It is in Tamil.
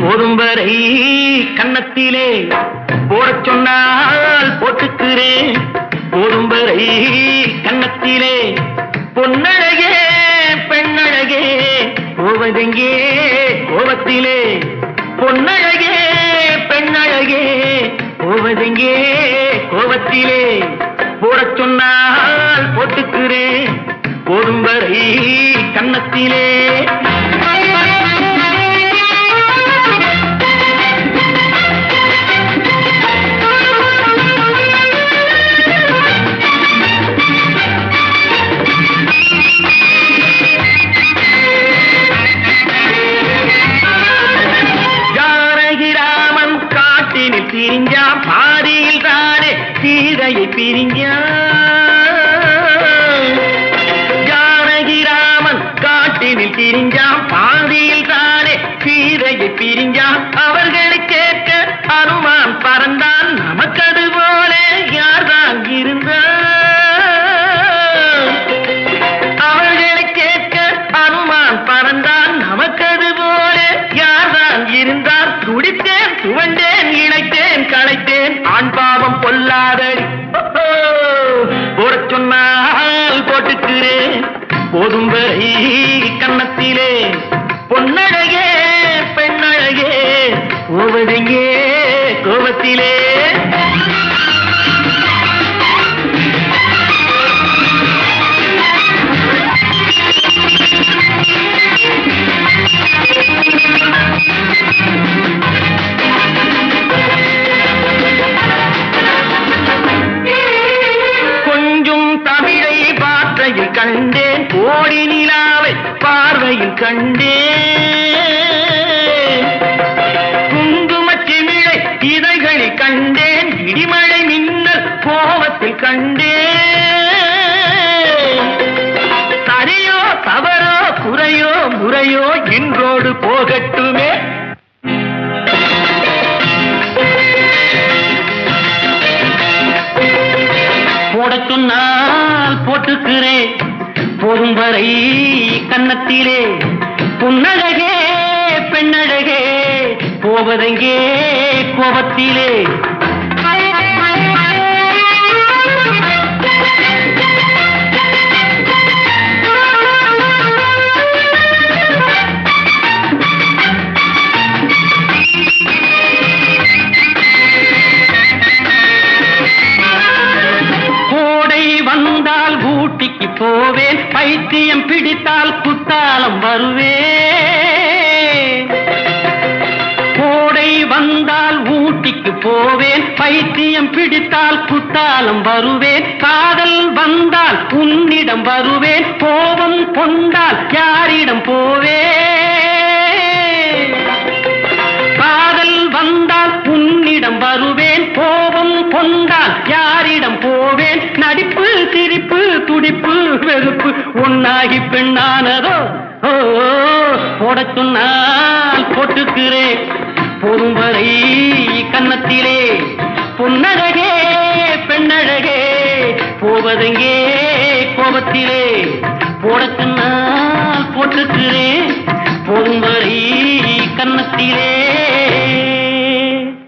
சொன்னால் கன்னத்திலே போடச் சொன்னால் போட்டுக்கிறேன். போதும் கன்னத்திலே பொன்னழகே பெண்ணழகே கோவதெங்கே கோபத்திலே. பொன்னழகே பெண்ணழகே கோவதெங்கே கோபத்திலே. போடச் சொன்னால் போட்டுக்கிறேன். போதும் கன்னத்திலே. என்னை பிரிஞ்சான் ஜானகிராமன் காட்டினில் பிரிஞ்சான் பாதியில் தானே சீதையை பிரிஞ்சான். அவர்களை கேட்க அனுமான் பறந்தான். நமக்கது போல யார்தான் இருந்தான்? அவர்களை கேட்க அனுமான் பறந்தான். நமக்கது போல யார்தான் இருந்தார் துடித்தேன் துவண்டேன் இணைத்தேன் களைத்தேன். ஆண் பாவம் பொல்லாதடி. போடச் சொன்னால் போட்டுக்கிறேன் போதும் வரை கன்னத்திலே. பொன்னழகே பெண்ணழகே போவதெங்கே கண்டேன். கோடி நிலாவை பார்வையில் கண்டேன். குங்குமச்சிமிழை இதைகளில் கண்டேன். இடிமழை மின்னல் கோபத்தில் கண்டேன். சரியோ தவறோ குறையோ முறையோ இன்றோடு போகட்டுமே. போடச் சொன்னால் போட்டுக்கிறேன். போதும் வரை கன்னத்திலே. புன்னழகே பெண்ணழகே போவதெங்கே கோபத்திலே. போவேன். பைத்தியம் பிடித்தால் குத்தாலம் வருவேன். கோடை வந்தால் ஊட்டிக்கு போவேன். பைத்தியம் பிடித்தால் குத்தாலம் வருவேன். காதல் வந்தால் உன்னிடம் வருவேன். கோபம் கொண்டால் யாரிடம் போவேன். காதல் வந்தால் செருப்பு உன்னாகி பெண்ணானதோ? போட சொன்னால் போட்டுக்கிறேன். போதும் வரை கன்னத்திலே. பொன்னழகே பெண்ணழகே போவதெங்கே கோபத்திலே?